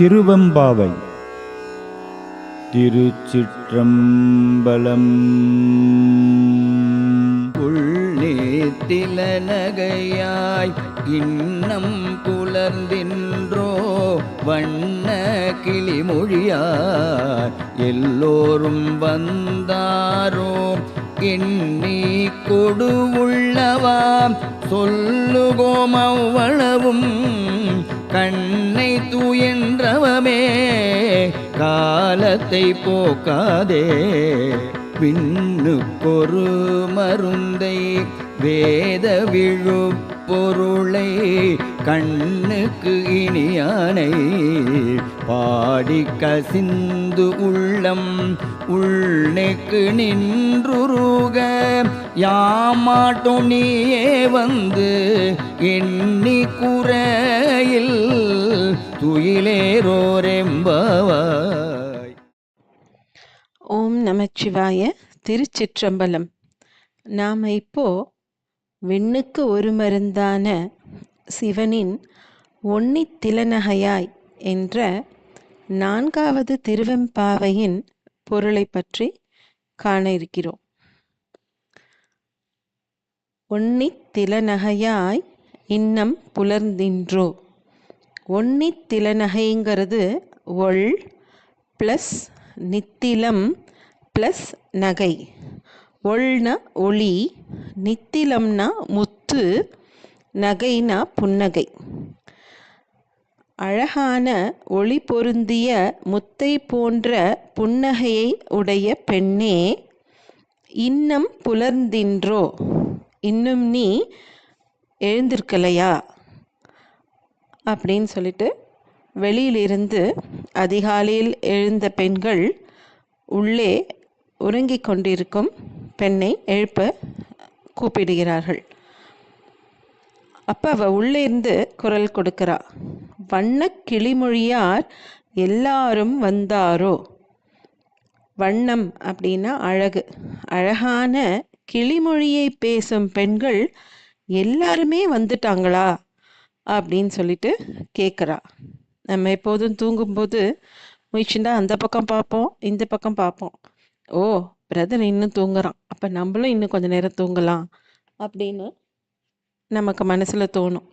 திருவெம்பாவை. திருச்சிற்றம்பலம். உள்ளேத்தில நகையாய் இன்னம் புலர்ந்தின்றோ வண்ண கிளிமொழியார் எல்லோரும் வந்தாரோ எண்ணி கொடு உள்ளவாம் சொல்லுகோம் அவ்வளவும் கண்ணை துயன்றவமே காலத்தை போக்காதே. விண்ணுக்கொரு மருந்தை வேத விழுப்பொருளை கண்ணுக்கு இனியானை பாடி கசிந்து உள்ளம் உள்ளேக்கு நின்றுருக யாமாட்டும் நீயே வந்து எண்ணி குறையில் துயிலேரோரெம்பவாய் ஓம் நமச்சிவாய திருச்சிற்றம்பலம். நாம் இப்போ விண்ணுக்கு ஒரு மருந்தான சிவனின் ஒன்னித் திலநகையாய் என்ற நான்காவது திருவெம்பாவையின் பொருளை பற்றி காண இருக்கிறோம். ஒன்னித் திலநகையாய் இன்னம் புலர்ந்தின்றோ? ஒன்னித் திலநகைங்கிறது ஒள் ப்ளஸ் நித்திலம் ப்ளஸ் நகை. ஒள்னா ஒளி நித்திலம்னா முத்து நகைனா புன்னகை. அழகான ஒளி பொருந்திய முத்தை போன்ற புன்னகையை உடைய பெண்ணே இன்னம் புலர்ந்தின்றோ? இன்னும் நீ எழுந்திருக்கலையா? அப்படின்னு சொல்லிட்டு வெளியிலிருந்து அதிகாலையில் எழுந்த பெண்கள் உள்ளே உறங்கிக் கொண்டிருக்கும் பெண்ணை எழுப்ப கூப்பிடுகிறார்கள். அப்போ அவள் உள்ளே இருந்து குரல் கொடுக்கிறா வண்ண கிளிமொழியார் எல்லாரும் வந்தாரோ? வண்ணம் அப்படின்னா அழகு அழகான கிளிமொழியை பேசும் பெண்கள் எல்லாருமே வந்துட்டாங்களா? அப்படின்னு சொல்லிட்டு கேட்குறா நம்ம எப்போதும் தூங்கும்போது முயற்சிண்டா அந்த பக்கம் பார்ப்போம் இந்த பக்கம் பார்ப்போம். ஓ பிரதர் இன்னும் தூங்குறான். அப்போ நம்மளும் இன்னும் கொஞ்சம் நேரம் தூங்கலாம் அப்படின்னு நமக்கு மனசில் தோணும்.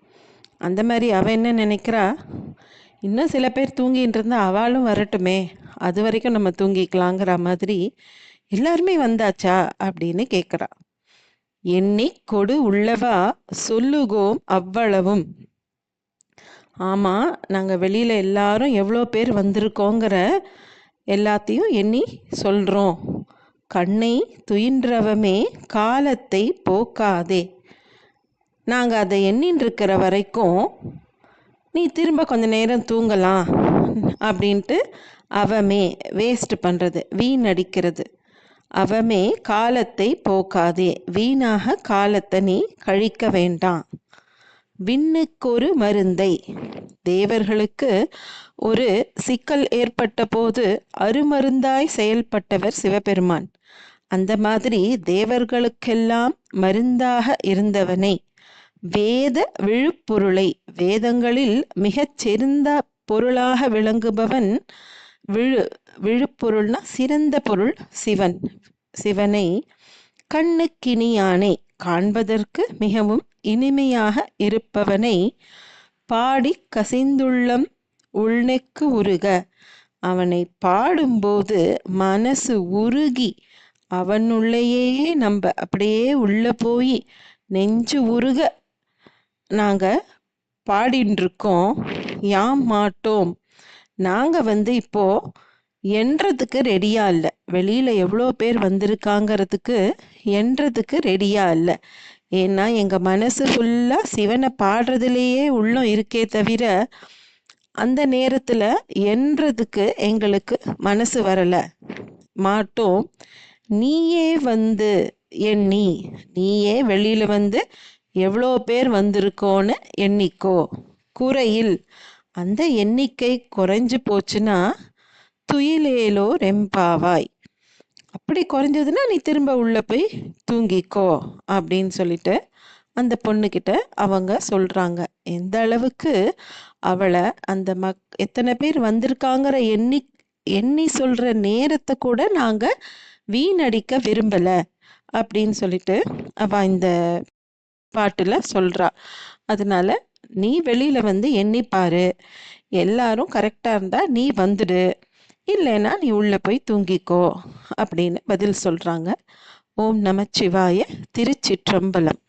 அந்த மாதிரி அவள் என்ன நினைக்கிறா? இன்னும் சில பேர் தூங்கிட்டு இருந்தா அவளும் வரட்டுமே. அது வரைக்கும் நம்ம தூங்கிக்கலாங்கிற மாதிரி எல்லாருமே வந்தாச்சா அப்படின்னு கேட்குறா எண்ணி கொடு உள்ளவா சொல்லுகோம் அவ்வளவும். ஆமாம் நாங்கள் வெளியில் எல்லாரும் எவ்வளோ பேர் வந்திருக்கோங்கிற எல்லாத்தையும் எண்ணி சொல்கிறோம் கண்ணை துயின்றவமே காலத்தை போக்காதே. நாங்கள் அதை எண்ணின்றிருக்கிற வரைக்கும் நீ திரும்ப கொஞ்ச நேரம் தூங்கலாம் அப்படின்ட்டு அவமே வேஸ்ட் பண்ணுறது வீணடிக்கிறது. அவமே காலத்தை போக்காதே. வீணாக காலத்தை நீ கழிக்க வேண்டாம். விண்ணுக்கொரு மருந்தை. தேவர்களுக்கு ஒரு சிக்கல் ஏற்பட்ட போது அருமருந்தாய் செயல்பட்டவர் சிவபெருமான். அந்த மாதிரி தேவர்களுக்கெல்லாம் மருந்தாக இருந்தவனை. வேத விழுப்பொருளை. வேதங்களில் மிகச் சிறந்த பொருளாக விளங்குபவன் விழு விழுப்பொருள்னா சிறந்த பொருள் சிவன். சிவனை கண்ணுக்கினியானை காண்பதற்கு மிகவும் இனிமையாக இருப்பவனை பாடி கசிந்துள்ளம் உள்நெக்கு உருக. அவனை பாடும்போது மனசு உருகி அவனுள்ளேயே நம்ம அப்படியே உள்ளே போய் நெஞ்சு உருக. நாங்கள் பாடின்ருக்கோம் யாம் மாட்டோம். நாங்கள் வந்து இப்போ என்றதுக்கு ரெடியா இல்லை. வெளியில் எவ்வளோ பேர் வந்திருக்காங்கிறதுக்கு என்றதுக்கு ரெடியா இல்லை. ஏன்னா எங்கள் மனசு ஃபுல்லாக சிவனை பாடுறதுலேயே உள்ளம் இருக்கே தவிர அந்த நேரத்தில் என்றதுக்கு எங்களுக்கு மனசு வரலை. மாட்டோம். நீயே வந்து எண்ணி நீயே வெளியில் வந்து எவ்வளோ பேர் வந்திருக்கோன்னு எண்ணிக்கோ. குறையில் அந்த எண்ணிக்கை குறைஞ்சு போச்சுன்னா துயிலேலோ ரெம்பாவாய். அப்படி குறைஞ்சதுன்னா நீ திரும்ப உள்ள போய் தூங்கிக்கோ அப்படின்னு சொல்லிட்டு அந்த பொண்ணுக்கிட்ட அவங்க சொல்கிறாங்க எந்த அளவுக்கு அவளை அந்த மக் எத்தனை பேர் வந்திருக்காங்கிற எண்ணி எண்ணி சொல்கிற நேரத்தை கூட நாங்கள் வீணடிக்க விரும்பலை அப்படின்னு சொல்லிட்டு அவள் இந்த பாட்டில் சொல்கிறா அதனால நீ வெளியில் வந்து எண்ணிப்பாரு எல்லாரும் கரெக்டாக இருந்தால் நீ வந்துடு. இல்லைன்னா நீ உள்ளே போய் தூங்கிக்கோ. அப்படின்னு பதில் சொல்கிறாங்க ஓம் நமச்சிவாய திருச்சிற்றம்பலம்.